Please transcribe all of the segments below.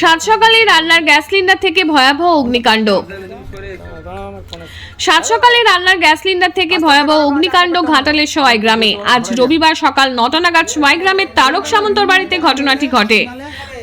সাত সকালে রান্নার গ্যাস সিলিন্ডার থেকে ভয়াবহ অগ্নিকাণ্ড। সাত সকালে রান্নার গ্যাস সিলিন্ডার থেকে ভয়াবহ অগ্নিকাণ্ড ঘাটালের সোয়াই গ্রামে আজ রবিবার সকাল নটা নাগাদ সোয়াই গ্রামের তারক সামন্তর বাড়িতে ঘটনাটি ঘটে।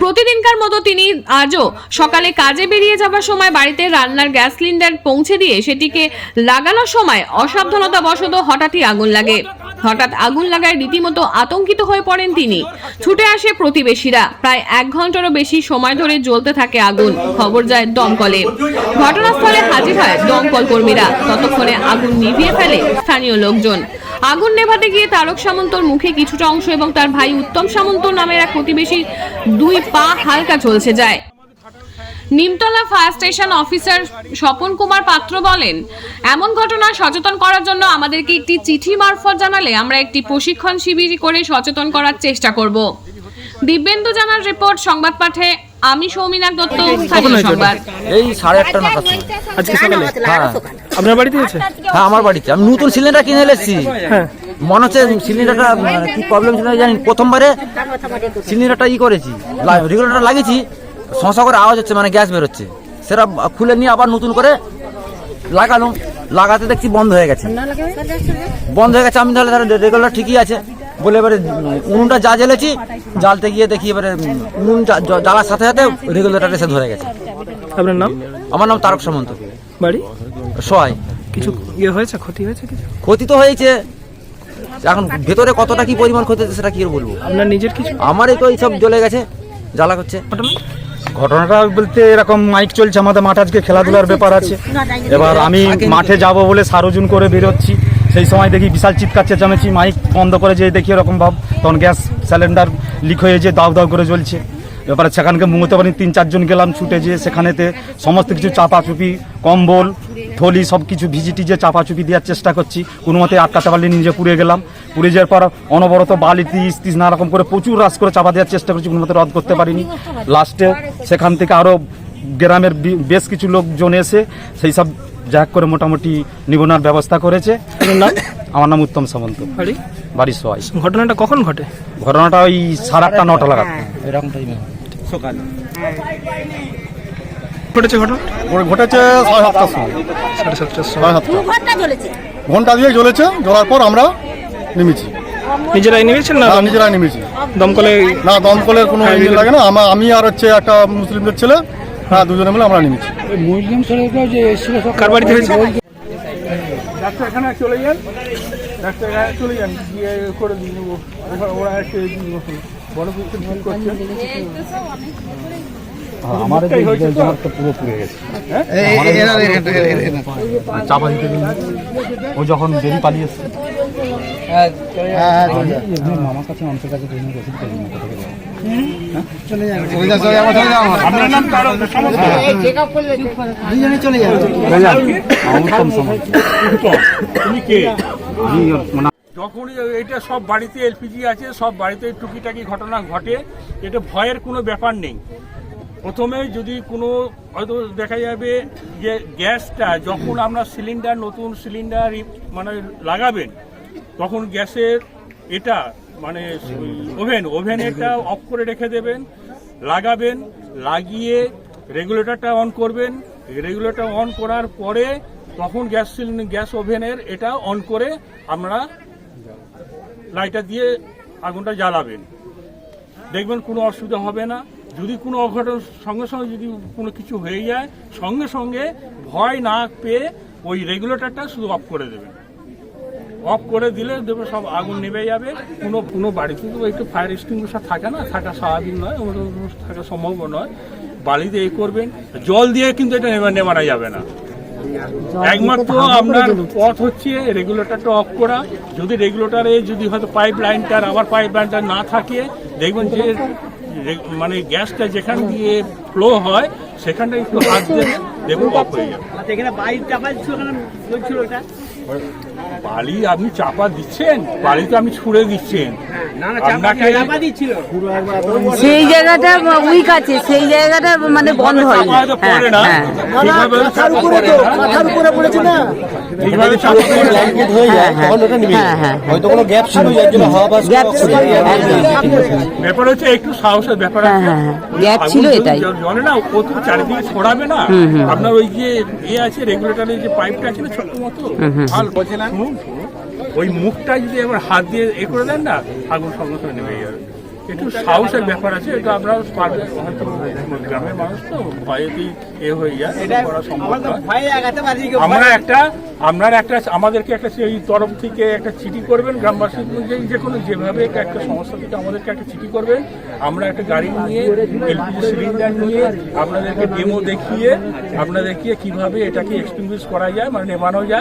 প্রতিদিনকার মতো তিনি আজও সকালে কাজে বেরিয়ে যাবার সময় বাড়িতে রান্নার গ্যাস সিলিন্ডার পৌঁছে দিয়ে সেটিকে লাগানোর সময় অসাবধানতা বশত হঠাৎই আগুন লাগে। হঠাৎ আগুন লাগায় রীতিমতো আতঙ্কিত হয়ে পড়েন তিনি। ছুটে আসে প্রতিবেশীরা। প্রায় এক ঘন্টারও বেশি সময় ধরে জ্বলতে থাকে আগুন। খবর যায় দমকলে। ঘটনাস্থলে হাজির হয় দমকল কর্মীরা। ততক্ষণে আগুন নিভিয়ে ফেলে স্থানীয় লোকজন। আগুন নেভাতে গিয়ে তারক সামন্তর মুখে কিছুটা অংশ এবং তার ভাই উত্তম সামন্ত নামের এক প্রতিবেশী দুই পা হালকা ঝলসে যায়। Nimtala fire station officer Swapan Kumar Patra বলেন এমন ঘটনা সচেতন করার জন্য আমাদেরকে একটি চিঠি মারফত জানালে আমরা একটি প্রশিক্ষণ শিবির করে সচেতন করার চেষ্টা করব। দিব্যেন্দু জানার রিপোর্ট সংবাদ পাঠে আমি সৌমিনাথ দত্ত স্থানীয় সংবাদ। এই সাড়ে আটটা নাগাদ আজকে সকালে? হ্যাঁ। আপনার বাড়িতে হয়েছে? হ্যাঁ আমার বাড়িতে। আমি নতুন সিলিন্ডার কিনে এসেছি। হ্যাঁ। মনে হচ্ছে সিলিন্ডারটা কি প্রবলেম ছিল জানি প্রথমবারে সিলিন্ডারটা ই করেছি। রেগুলেটর লাগিয়েছি। সমস্যা করে আওয়াজ হচ্ছে মানে গ্যাস বেরোচ্ছে। সেটা খুলে নিয়ে আবার নতুন করে লাগানো লাগাতে দেখছি বন্ধ হয়ে গেছে। বন্ধ হয়ে গেছে আমি তাহলে তাহলে রেগুলার ঠিকই আছে। বলে এবারে উনুনটা যা জ্বেলেছি জ্বালতে গিয়ে দেখি এবারে উনুন জ্বালার সাথে সাথে রেগুলেটার এসে ধরে গেছে। আপনার নাম? আমার নাম তারক সামন্ত। বাড়ি? সহায় কিছু ইয়ে হয়েছে? ক্ষতি হয়েছে কিছু? ক্ষতি তো হয়েছে। এখন ভেতরে কতটা কি পরিমাণ ক্ষতি হচ্ছে সেটা কি আর বলব? আপনার নিজের কিছু? আমারই তো এইসব জ্বলে গেছে জ্বালা করছে। ঘটনাটা বলতে এরকম মাইক চলছে আমাদের মাঠ আজকে খেলাধুলার ব্যাপার আছে। এবার আমি মাঠে যাব বলে সারোজন করে বেরোচ্ছি। সেই সময় দেখি বিশাল চিৎকার চেঁচামেচি মাইক বন্ধ করে যে দেখি এরকম ভাব। তখন গ্যাস সিলিন্ডার লিক হয়ে যে দাউ দাউ করে চলছে এবারে সেখানকে মুহূর্তে পারি তিন চারজন গেলাম ছুটে যেয়ে সেখানেতে সমস্ত কিছু চাপাচুপি কম্বল থলি সব কিছু ভিজিটি যে চাপাচুপি দেওয়ার চেষ্টা করছি কোনো মতে আটকাতে পারলে নিজে পুড়ে গেলাম। পুড়ে যাওয়ার পর অনবরত বালিতি ইস্তিস নানা রকম করে প্রচুর রাস করে চাপা দেওয়ার চেষ্টা করছি কোনো মতে রদ করতে পারিনি। লাস্টে সেখান থেকে আরও গ্রামের বেশ কিছু লোকজন এসে সেই সব জ্যাক করে মোটামুটি নিবনার ব্যবস্থা করেছে। আমার নাম উত্তম সামন্ত। বাড়ি? বাড়ির সবাই ঘটনাটা কখন ঘটে? ঘটনাটা ওই সাড়ে আটটা নটা লাগাত এরকম টাইমে ঘটেছে ঘটনা? ঘটেছে সাড়ে সাতটার সময়। সাড়ে সাতটার সময়। সাড়ে সাতটা। ঘণ্টা দিয়ে জ্বলেছে জ্বলার পর আমরা নেমেছি। নিজেরাই নেমেছেন না? না নিজেরা নেমেছি। দমকলে না দমকলের কোনো ইয়ে লাগে না। আমার আমি আর হচ্ছে একটা মুসলিমদের ছেলে হ্যাঁ দুজনে মিলে আমরা নেমেছি। কার বাড়িতে হয়েছে? ডাক্তারখানা চলে যান। ডাক্তারখানা চলে যান। গিয়ে করে দিন ওরা বড় কিছু করছে। আমার মুখটাই হয়েছে তো? পুরো পুড়ে গেছে। চাপা দিতে দিন ও যখন দেরি পালিয়ে এসছে। মামার কাছে মানুষের কাছে যখনই এটা সব বাড়িতে এলপিজি আছে সব বাড়িতে টুকিটাকি ঘটনা ঘটে এটা ভয়ের কোনো ব্যাপার নেই। প্রথমে যদি কোনো হয়তো দেখা যাবে যে গ্যাসটা যখন আপনার সিলিন্ডার, নতুন সিলিন্ডার মানে লাগাবেন, তখন গ্যাসের এটা মানে ওভেন ওভেন এটা অফ করে রেখে দেবেন, লাগাবেন, লাগিয়ে রেগুলেটরটা অন করবেন। রেগুলেটর অন করার পরে তখন গ্যাস সিলিন্ডার, গ্যাস ওভেনের এটা অন করে আমরা লাইটার দিয়ে আগুনটা জ্বালাবেন। দেখবেন কোনো অসুবিধা হবে না। যদি কোনো অঘটন সঙ্গে সঙ্গে যদি কোনো কিছু হয়ে যায় সঙ্গে সঙ্গে ভয় না পেয়ে ওই রেগুলেটরটা শুধু অফ করে দেবেন অফ করে দিলে দেখবে সব আগুন নেমে যাবে। কোনো কোনো বাড়িতে তো একটু ফায়ার এক্সটিংগুইশার থাকে না থাকা স্বাভাবিক নয় ওগুলো থাকা সম্ভব নয়। বাড়িতে এ করবেন জল দিয়ে কিন্তু এটা নেমা নেমানো যাবে না। একমাত্র আপনার পথ হচ্ছে রেগুলেটরটা অফ করা। যদি রেগুলেটরে যদি হয়তো পাইপ লাইনটার আবার পাইপ লাইনটা না থাকে দেখবেন যে মানে গ্যাসটা যেখান দিয়ে ফ্লো হয় সেখানটা একটু হাত দেবে দেখুন অফ হয়ে যাবে। বালি আপনি চাপা দিচ্ছেন? বালি তো আপনি ছুড়ে দিচ্ছেন। সেই জায়গাটা উইক আছে সেই জায়গাটা মানে বন্ধ হ্যাঁ হ্যাঁ। হ্যাঁ হয়তো কোনো গ্যাপ ছিল যার জন্য হাওয়া বাস গ্যাপ ছিল একদম। ব্যাপার হচ্ছে একটু সাহসের ব্যাপার আছে। ওই গ্যাপ ছিল এটাই। জলে না ও তো চারিদিকে ছড়াবে না। আপনার ওই যে এ আছে রেগুলেটরের যে পাইপটা আছে না ছোট্ট মতো? শুনুন শুনুন। ওই মুখটা যদি এবার হাত দিয়ে এ করে দেন না আগুন সঙ্গে সঙ্গে নেমে যাবে। একটু সাহসের ব্যাপার আছে এটা আপনারা পারবেন হয়তো গ্রামের মানুষ তো ভয়েতেই এ হয়ে যায় এটা করা সম্ভব আমরা একটা আপনার একটা আমাদেরকে একটা সেই তরফ থেকে একটা চিঠি করবেন গ্রামবাসী যে যে কোনো যেভাবে একটা সমস্যা থেকে আমাদেরকে একটা চিঠি করবেন। আমরা একটা গাড়ি নিয়ে এলপিজি সিলিন্ডার নিয়ে আপনাদেরকে ডেমো দেখিয়ে আপনাদেরকে কীভাবে এটাকে এক্সটিংগুইশ করা যায় মানে নেবানো যায়।